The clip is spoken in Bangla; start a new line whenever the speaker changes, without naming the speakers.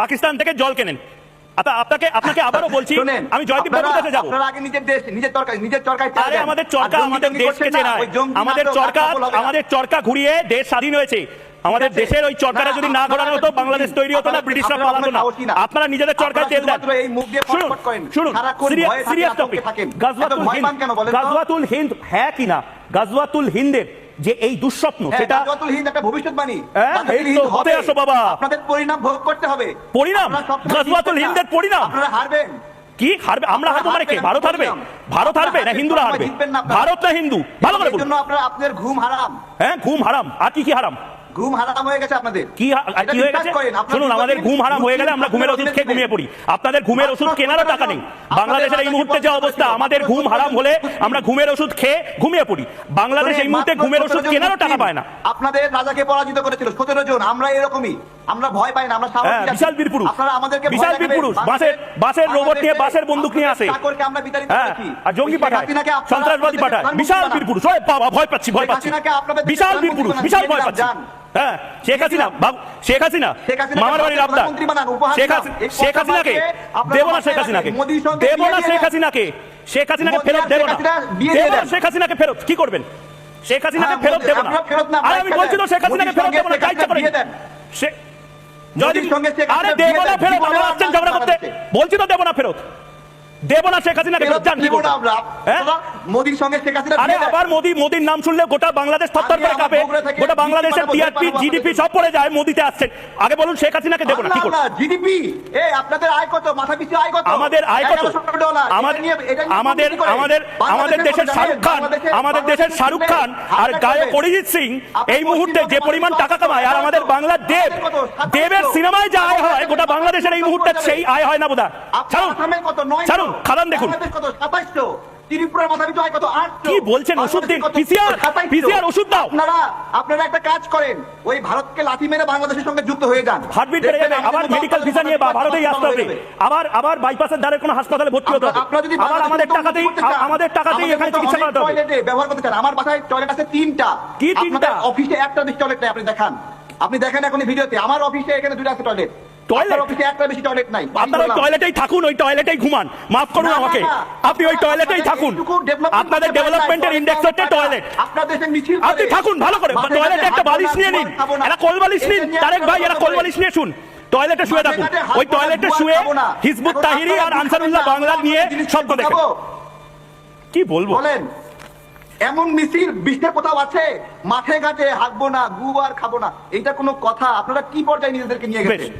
পাকিস্তান থেকে জল কেনেন। আপনাকে আপনাকে আবারও বলছি আমি জয়দীপ বাবুর কাছে যাব।
আপনারা আগে নিজের দেশ নিজের চরকায় নিজের চরকায়
আরে আমাদের চরকা আমাদের দেশকে চেনায়। আমাদের চরকা। আমাদের চরকা ঘুরিয়ে দেশ স্বাধীন হয়েছে। আমাদের দেশের ওই চরকাটা যদি না ঘোরানো হতো বাংলাদেশ তৈরি হতো না ব্রিটিশরা পালাতো না। আপনারা নিজেদের চরকায় তেল দেন। শুনুন সিরিয়াস টপিক? গাজওয়াতুল হিন্দ। হ্যাঁ কিনা গাজওয়াতুল হিন্দের যে এই দুঃস্বপ্ন
হ্যাঁ,
সেটা
একটা ভবিষ্যৎবাণী
হ্যাঁ,
গাজওয়াতুল
এই তো,
হিন্দ
হতে আসো বাবা।
আপনাদের পরিণাম ভোগ করতে হবে।
পরিণাম? গাজওয়াতুল হিন্দের পরিণাম?
আপনারা হারবেন।
কি হারবে? আমরা হারবো মানে কি? ভারত হারবে? ভারত হারবে না হিন্দুরা হারবে। ভারত না হিন্দু? ভালো করে বলুন।
আপনারা আপনাদের ঘুম হারাম।
হ্যাঁ ঘুম হারাম। আর কি কি হারাম?
ঘুম হারাম হয়ে গেছে আপনাদের।
কি হা- আর
এটা
কি হয়ে গেছে? শুনুন আমাদের ঘুম হারাম হয়ে গেলে আমরা ঘুমের ওষুধ খেয়ে ঘুমিয়ে পড়ি। আপনাদের ঘুমের ওষুধ কেনারও টাকা নেই। বাংলাদেশের এই মুহূর্তে যে অবস্থা আমাদের ঘুম হারাম হলে আমরা ঘুমের ওষুধ খেয়ে ঘুমিয়ে পড়ি। বাংলাদেশ এই মুহূর্তে ঘুমের ওষুধ কেনারও টাকা পায় না।
আপনাদের রাজাকে পরাজিত করেছিল। সতেরো জন আমরা এরকমই। আমরা ভয় পাই না আমরা
হ্যাঁ। বিশাল বীর পুরুষ।
আপনারা আমাদেরকে
বিশাল বীর পুরুষ। বাসের বাসের রোবট নিয়ে বাসের বন্দুক নিয়ে আসে।
আপনাদের চাকরকে আমরা বিতাড়িত
হ্যাঁ
করেছি।
আর জঙ্গি
শেখ
পাঠায়। সন্ত্রাসবাদী পাঠায়। বিশাল। বীর পুরুষ। ভয় পাচ্ছি ভয় পাচ্ছি। বিশাল বীর পুরুষ বিশাল ভয় পাচ্ছি। হ্যাঁ শেখ হাসিনা শেখ হাসিনা মামার বাড়ির আবদার।
প্রধানমন্ত্রী বানান, উপহার
শেখ হাসিনা শেখ হাসিনাকে দেব না শেখ হাসিনাকে।
রাখেন, মোদির সঙ্গে
দেব না
বিয়ে
শেখ হাসিনাকে। শেখ হাসিনাকে ফেরত দেব না। দেব না শেখ হাসিনাকে ফেরত কি করবেন? শেখ হাসিনাকে
হ্যাঁ,
ফেরত দেব না। আমি বলছি তো। শেখ হাসিনাকে ফেরত দেব না করে যদি- আরে
হাসিনা
দেব না ফেরত আমরা আসছেন ঝগড়া করতে।
বাংলাদেশে।
বলছি তো দেব না ফেরত। দেব না শেখ হাসিনাকে ফেরত জান কি
না
হ্যাঁ?
মোদির সঙ্গে শেখ হাসিনা
আরে আবার মোদি মোদির নাম শুনলে গোটা বাংলাদেশ থরথর করে কাঁপে। গোটা বাংলাদেশের টিআরপি জিডিপি। সব পড়ে যায় মোদিতে আসছে আগে বলুন শেখ হাসিনাকে দেবো না কি
জিডিপি এ আপনাদের আয় কত?
আমাদের আয় কত? আমাদের আমাদের আমাদের দেশের শাহরুখ খান আমাদের দেশের শাহরুখ খান আর গায়ক অরিজিৎ সিং এই মুহূর্তে যে পরিমাণ টাকা কামায় আর আমাদের বাংলার দেব। দেবের সিনেমায় যে আয় হয় গোটা বাংলাদেশের এই মুহূর্তে সেই আয় হয় না বোধা ছাড়ুন। ছাড়ুন খাদান দেখুন।
বাংলাদেশ কত? 2700 ত্রিপুরার মাথা পিছু আয় কত? 800
কি বলছেন? ওষুধ দিন।
2700
PCR ওষুধ দাও।
আপনারা আপনারা একটা কাজ করেন। ওই ভারতকে লাথি মেরে বাংলাদেশের সঙ্গে যুক্ত হয়ে যান।
হার্টবিট বেড়ে যাবে। আবার মেডিকেল ভিসা নিয়ে ভারতেই আসতে হবে। আবার আবার বাইপাসের দ্বারে কোনো হাসপাতালে ভর্তি হতে হবে।
আপনারা যদি
আবার আমাদের টাকাতেই আমাদের টাকাতেই এখানে চিকিৎসা করাতে হবে।
টয়লেটে ব্যবহার করতে চান। আমার বাসায় টয়লেট আছে তিনটা।
কি তিনটা?
অফিসে একটা টয়লেট নেই আপনি দেখান। আপনি দেখেন এখন ভিডিওতে। আমার অফিসে এখানে দুটো আছে টয়লেট
টয়লেট?
অফিসে একটা বেশি টয়লেট নাই।
আপনার ওই টয়লেটেই থাকুন ওই টয়লেটেই ঘুমান। মাফ করুন আমাকে। আপনি ওই টয়লেটেই থাকুন। আপনাদের ডেভেলপমেন্টের ইন্ডেক্স হচ্ছে
টয়লেট
আপনি থাকুন ভালো করে। টয়লেটে একটা বালিশ নিয়ে নিন।
খাব না।
কোল বালিশ নিন। তারেক ভাই একটা কোল বালিশ নিয়ে শুন। টয়লেটে শুয়ে থাকুন। ওই টয়লেটে শুয়ে। হিজবুত তাহিরি আর আনসারুল্লাহ বাংলা নিয়ে
জিনিস
স্বপ্ন দেখেন। কি বলব?
বলেন এমন মিছিল বিশ্বের কোথাও আছে? মাঠে ঘাটে হাঁকবো না গু আর খাব না। এটা কোনো কথা? আপনারা কি পর্যায়ে নিজেদেরকে নিয়ে গেছেন?